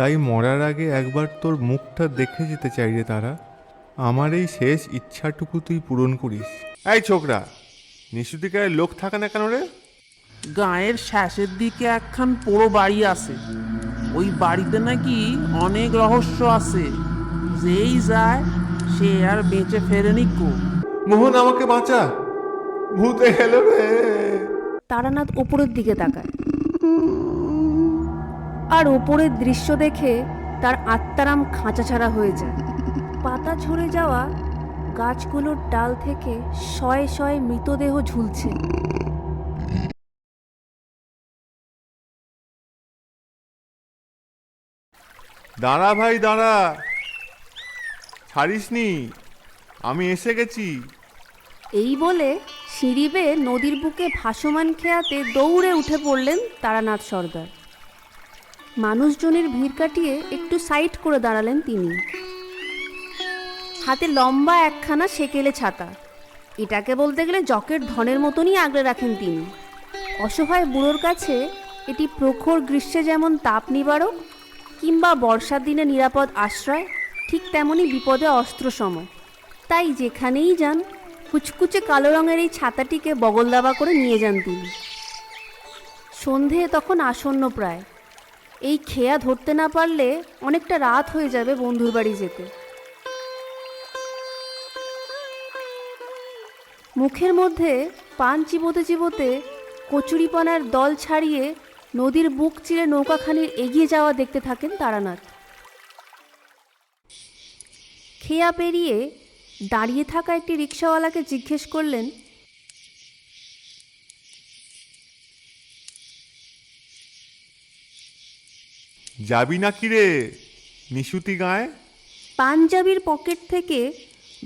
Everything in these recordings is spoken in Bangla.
তাই মরার আগে একবার তোর মুখটা দেখে যেতে চাই রে তারা। আমার এই শেষ ইচ্ছাটুকু তুই পূরণ করিস। এই ছোকরা নিশুতিকায় লোক থাকে না কেন রে? গায়ের শেষের দিকে একখান পোড়ো বাড়ি আছে। ওই বাড়িতে নাকি অনেক রহস্য আছে। যেই যায় সে আর বেঁচে ফেরেনি কো। মোহন আমাকে বাঁচা। ভূতে গেল রে। তারানাথ ওপরের দিকে তাকায়। আর ওপরের দৃশ্য দেখে তার আত্মারাম খাঁচা ছাড়া হয়ে যায়। পাতা ঝরে যাওয়া গাছগুলোর ডাল থেকে শয়ে শয়ে মৃতদেহ ঝুলছে। দাঁড়া ভাই দাঁড়া। ছাড়িসনি আমি এসে গেছি। এই বলে সিঁড়ি বেয়ে নদীর বুকে ভাসমান খেয়াতে দৌড়ে উঠে পড়লেন তারানাথ সর্দার। মানুষজনের ভিড় কাটিয়ে একটু সাইড করে দাঁড়ালেন তিনি। হাতে লম্বা একখানা সেকেলে ছাতা। এটাকে বলতে গেলে জকের ধনের মতনই আগলে রাখেন তিনি। অসহায় বুড়োর কাছে এটি প্রখর গ্রীষ্মে যেমন তাপ নিবারক কিংবা বর্ষার দিনে নিরাপদ আশ্রয়, ঠিক তেমনই বিপদে অস্ত্রসম তাই যেখানেই যান, কুচকুচে কালো রঙের এই ছাতাটিকে বগল দাবা করে নিয়ে যান তিনি। সন্ধে তখন আসন্ন প্রায়। এই খেয়া ধরতে না পারলে অনেকটা রাত হয়ে যাবে বন্ধুর বাড়ি যেতে। মুখের মধ্যে পান চিবোতে চিবোতে কচুরিপানার দল ছাড়িয়ে নদীর বুক চিরে নৌকাখানির এগিয়ে যাওয়া দেখতে থাকেন তারানাথ। খেয়া পেরিয়ে দাঁড়িয়ে থাকা একটি রিক্সাওয়ালাকে জিজ্ঞেস করলেন যাবি নাকি রে? নিশুতি গায়ে? পাঞ্জাবির পকেট থেকে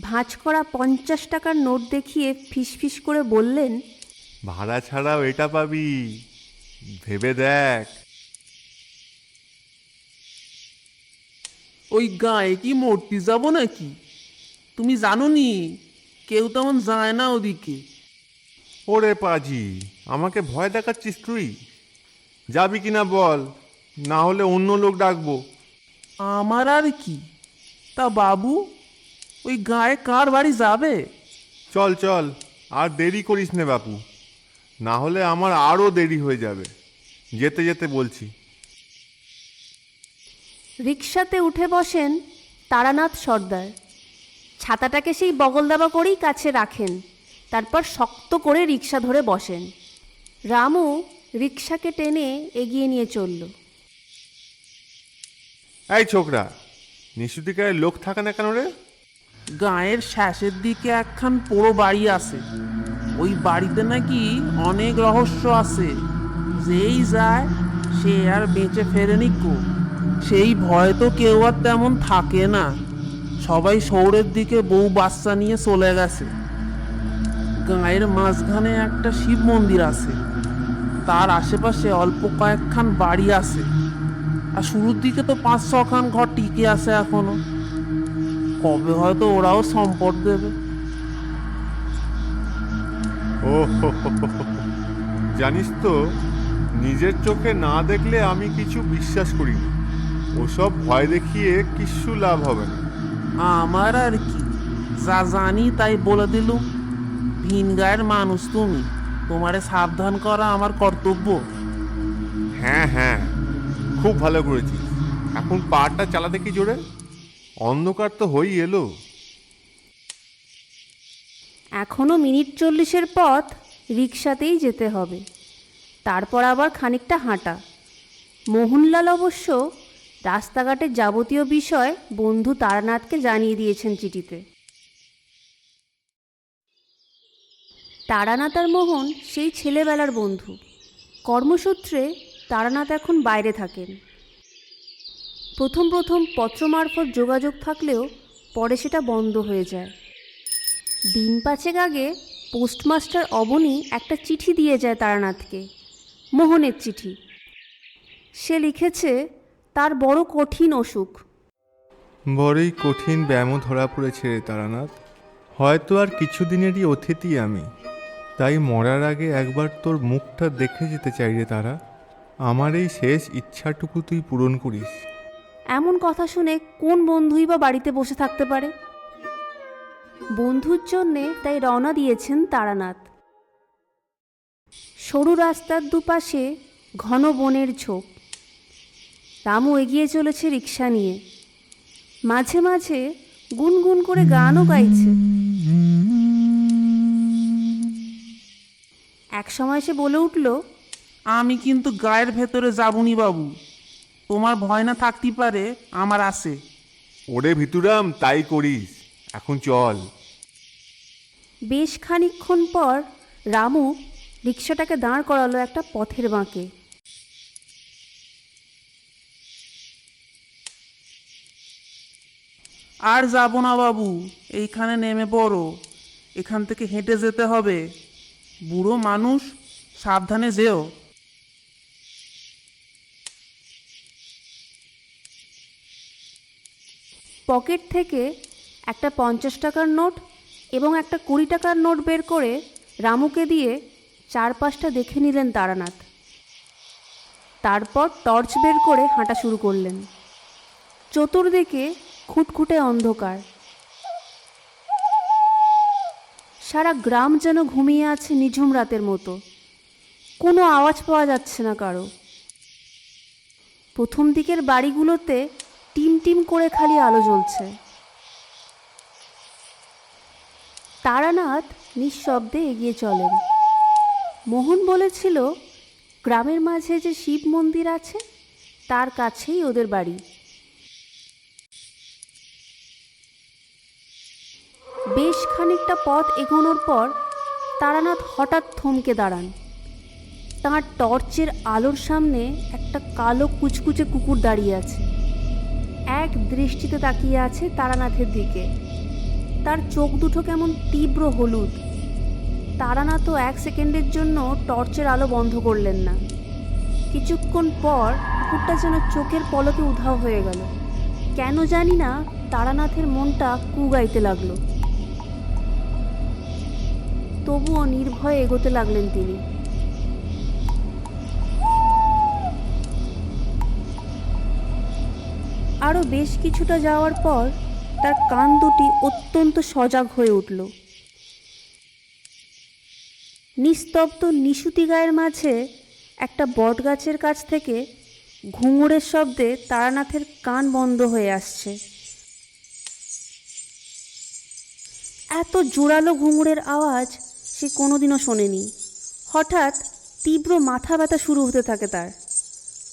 ভাঁজ করা পঞ্চাশ টাকার নোট দেখিয়ে ফিসফিস করে বললেন ভাড়া ছাড়াও এটা পাবি। ভেবে দেখ। ওই গায়ে কি মূর্তি যাব নাকি? তুমি জানো নি কেউ তেমন যায় না ওদিকে। ওরে পাজি আমাকে ভয় দেখাচ্ছিস তুই? যাবি কিনা বল? না হলে অন্য লোক ডাকবো। আমার আর কি? তা বাবু ওই গায়ে কার বাড়ি যাবে? চল চল আর দেরি করিস নে বাপু। না হলে আমার আরও দেরি হয়ে যাবে। যেতে যেতে বলছি। রিক্সাতে উঠে বসেন তারানাথ সর্দার। ছাতাটাকে সেই বগল দাবা করেই কাছে রাখেন। তারপর শক্ত করে রিক্সা ধরে বসেন। রামু রিক্সাকে টেনে এগিয়ে নিয়ে চলল। এই ছোকরা নিশুতিকায় লোক থাকে না কেন রে? গায়ের শেষের দিকে একখান পোড়ো বাড়ি আছে। ওই বাড়িতে নাকি অনেক রহস্য আছে। যেই যায়, সে আর বেঁচে ফেরেনি কো। সেই ভয় তো কেউ আর তেমন থাকে না। সবাই শহরের দিকে বউ বাচ্চা নিয়ে চলে গেছে। গায়ের মাঝখানে একটা শিব মন্দির আছে। তার আশেপাশে অল্প কয়েকখান বাড়ি আছে। আর শুরুর দিকে তো পাঁচ ছখান ঘর টিকে আছে এখনও। কবে হয়তো ওরাও সম্পদ দেবে। ও। জানিস তো নিজের চোখে না দেখলে আমি কিছু বিশ্বাস করি না। ওসব ভয় দেখিয়ে কিচ্ছু লাভ হবে না। আমার আর কি? যা জানি তাই বলে দিলুম। ভিন গায়ের মানুষ তুমি। তোমারে সাবধান করা আমার কর্তব্য। হ্যাঁ হ্যাঁ। খুব ভালো করেছিস। এখন পাটা চালাতে কি জোরে? অন্ধকার তো হয়েই এলো। এখনও মিনিট চল্লিশের পথ রিক্সাতেই যেতে হবে। তারপর আবার খানিকটা হাঁটা। মোহনলাল অবশ্য রাস্তাঘাটের যাবতীয় বিষয় বন্ধু তারানাথকে জানিয়ে দিয়েছেন চিঠিতে। তারানাথ আর মোহন সেই ছেলেবেলার বন্ধু। কর্মসূত্রে তারানাথ এখন বাইরে থাকেন। প্রথম প্রথম পত্র মারফত যোগাযোগ থাকলেও পরে সেটা বন্ধ হয়ে যায়। দিন পাঁচেক আগে পোস্টমাস্টার অবনী একটা চিঠি দিয়ে যায় তারানাথকে, মোহনের চিঠি। সে লিখেছে, তার বড় কঠিন অসুখ। বড়ই কঠিন ব্যায়ামও ধরা পড়েছে রে তারানাথ। হয়তো আর কিছুদিনেরই অতিথি আমি, তাই মরার আগে একবার তোর মুখটা দেখে যেতে চাই রে তারা। আমার এই শেষ ইচ্ছাটুকু তুই পূরণ করিস। এমন কথা শুনে কোন বন্ধুই বা বাড়িতে বসে থাকতে পারে? বন্ধুর জন্যে তাই রওনা দিয়েছেন তারানাথ। সরু রাস্তার দুপাশে ঘন বনের ঝোপ। রামু এগিয়ে চলেছে রিক্সা নিয়ে। মাঝে মাঝে গুনগুন করে গানও গাইছে। এক সময় সে বলে উঠল আমি কিন্তু গায়ের ভেতরে যাবনি বাবু। তোমার ভয় না থাকতে পারে আমার আছে। ওরে ভিতুরাম তাই করিস। এখন চল। বেশ খানিকক্ষণ পর রামু রিক্সাটাকে দাঁড় করালো একটা পথের বাঁকে। আর যাব না বাবু এইখানে নেমে পড়ো। এখান থেকে হেঁটে যেতে হবে। বুড়ো মানুষ সাবধানে যেও। পকেট থেকে একটা পঞ্চাশ টাকার নোট এবং একটা কুড়ি টাকার নোট বের করে রামুকে দিয়ে চারপাশটা দেখে নিলেন তারানাথ। তারপর টর্চ বের করে হাঁটা শুরু করলেন। চতুর্দিকে খুটখুটে অন্ধকার। সারা গ্রাম যেন ঘুমিয়ে আছে নিঝুম রাতের মতো। কোনো আওয়াজ পাওয়া যাচ্ছে না কারও। প্রথম দিকের বাড়িগুলোতে টিম টিম করে খালি আলো জ্বলছে। তারানাথ নিঃশব্দে এগিয়ে চলেন। মোহন বলেছিল, গ্রামের মাঝে যে শিব মন্দির আছে, তার কাছেই ওদের বাড়ি। বেশ খানিকটা পথ এগোনোর পর তারানাথ হঠাৎ থমকে দাঁড়ান। তাঁর টর্চের আলোর সামনে একটা কালো কুচকুচে কুকুর দাঁড়িয়ে আছে। এক দৃষ্টিতে তাকিয়ে আছে তারানাথের দিকে। তার চোখ দুটো কেমন তীব্র হলুদ। তারানাথও এক সেকেন্ডের জন্য টর্চের আলো বন্ধ করলেন না। কিছুক্ষণ পর কুকুরটা যেন চোখের পলকে উধাও হয়ে গেল। কেন জানি না তারানাথের মনটা কুগাইতে লাগল। তবুও নির্ভয়ে এগোতে লাগলেন তিনি। আরও বেশ কিছুটা যাওয়ার পর তার কান দুটি অত্যন্ত সজাগ হয়ে উঠল। নিস্তব্ধ নিশুতি গায়ের মাঝে একটা বটগাছের কাছ থেকে ঘুঙুরের শব্দে তারানাথের কান বন্ধ হয়ে আসছে। এত জোরালো ঘুঙুরের আওয়াজ সে কোনোদিনও শোনেনি। হঠাৎ তীব্র মাথা ব্যথা শুরু হতে থাকে তার।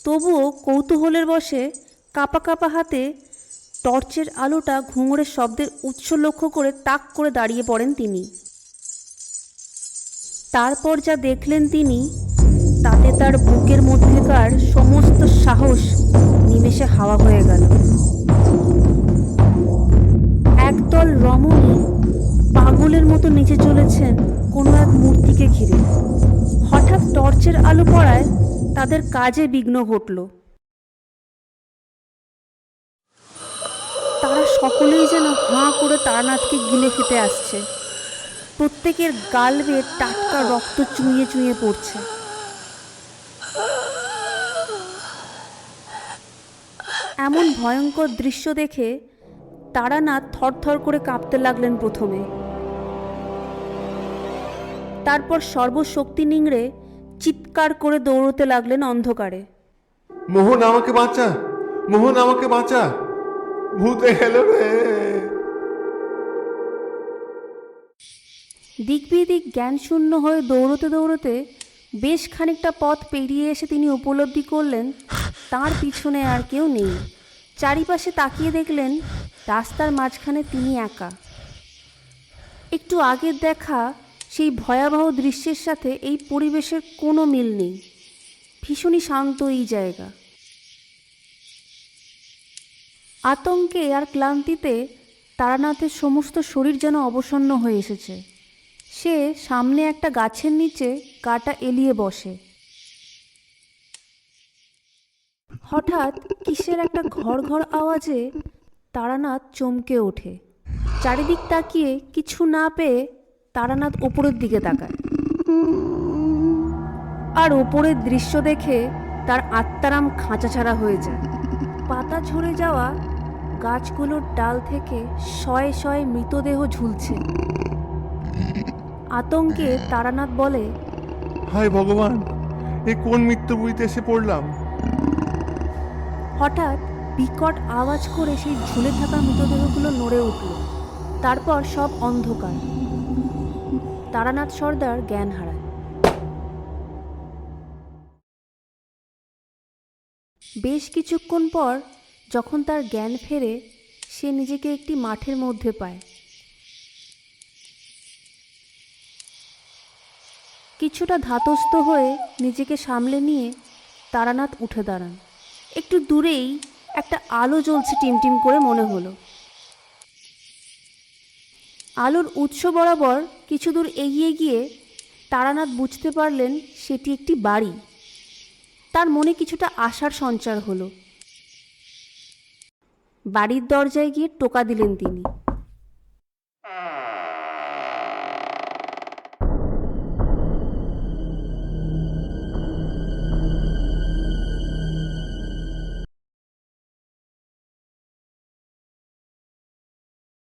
তবুও কৌতূহলের বসে কাপা কাপা হাতে টর্চের আলোটা ঘুঙুরের শব্দের উৎস লক্ষ্য করে তাক করে দাঁড়িয়ে পড়েন তিনি। তারপর যা দেখলেন তিনি, তাতে তার বুকের মধ্যেকার সমস্ত সাহস নিমেষে হাওয়া হয়ে গেল। একদল রমণী পাগলের মতো নিচে চলেছেন কোনো এক মূর্তিকে ঘিরে। হঠাৎ টর্চের আলো পড়ায় তাদের কাজে বিঘ্ন ঘটল তারা সকলেই যেন হাঁ করে তারানাথকে গিলে খেতে আসছে। প্রত্যেকের গাল বেয়ে টাটকা রক্ত চুঁইয়ে চুঁইয়ে পড়ছে। এমন ভয়ঙ্কর দৃশ্য দেখে তারানাথ থরথর করে কাঁপতে লাগলেন প্রথমে। তারপর সর্বশক্তি নিংড়ে চিৎকার করে দৌড়তে লাগলেন অন্ধকারে। মোহন, আমাকে বাঁচা। মোহন, আমাকে বাঁচা। ভূতে গেল রে। দিক বিদিক জ্ঞানশূন্য হয়ে দৌড়তে দৌড়তে বেশ খানিকটা পথ পেরিয়ে এসে তিনি উপলব্ধি করলেন, তার পিছনে আর কেউ নেই। চারিপাশে তাকিয়ে দেখলেন, রাস্তার মাঝখানে তিনি একা। একটু আগের দেখা, সেই ভয়াবহ দৃশ্যের সাথে এই পরিবেশের কোনো মিল নেই। ভীষণই শান্ত এই জায়গা। আতঙ্কে আর ক্লান্তিতে তারানাথের সমস্ত শরীর যেন অবসন্ন হয়ে এসেছে। সে সামনে একটা গাছের নিচে গাটা এলিয়ে বসে। হঠাৎ কিসের একটা ঘর ঘর আওয়াজে তারানাথ চমকে ওঠে। চারিদিক তাকিয়ে কিছু না পেয়ে তারানাথ ওপরের দিকে তাকায়। আর ওপরের দৃশ্য দেখে তার আত্মারাম খাঁচা ছাড়া হয়ে যায়। পাতা ঝরে যাওয়া গাছগুলোর ডাল থেকে শয়ে শয়ে মৃতদেহ ঝুলছে। আতঙ্কে তারানাথ বলে হায় ভগবান এ কোন মৃত্যুপুরীতে এসে পড়লাম? হঠাৎ বিকট আওয়াজ করে সেই ঝুলে থাকা মৃতদেহগুলো নড়ে উঠল। তারপর সব অন্ধকার। তারানাথ সর্দার জ্ঞান হারায়। বেশ কিছুক্ষণ পর যখন তার জ্ঞান ফেরে, সে নিজেকে একটি মাঠের মধ্যে পায়। কিছুটা ধাতস্থ হয়ে নিজেকে সামলে নিয়ে তারানাথ উঠে দাঁড়ান। একটু দূরেই একটা আলো জ্বলছে টিমটিম করে মনে হলো। আলোর উৎস বরাবর কিছু দূর এগিয়ে গিয়ে তারানাথ বুঝতে পারলেন সেটি একটি বাড়ি। তার মনে কিছুটা আশার সঞ্চার হলো। বাড়ির দরজায় গিয়ে টোকা দিলেন তিনি।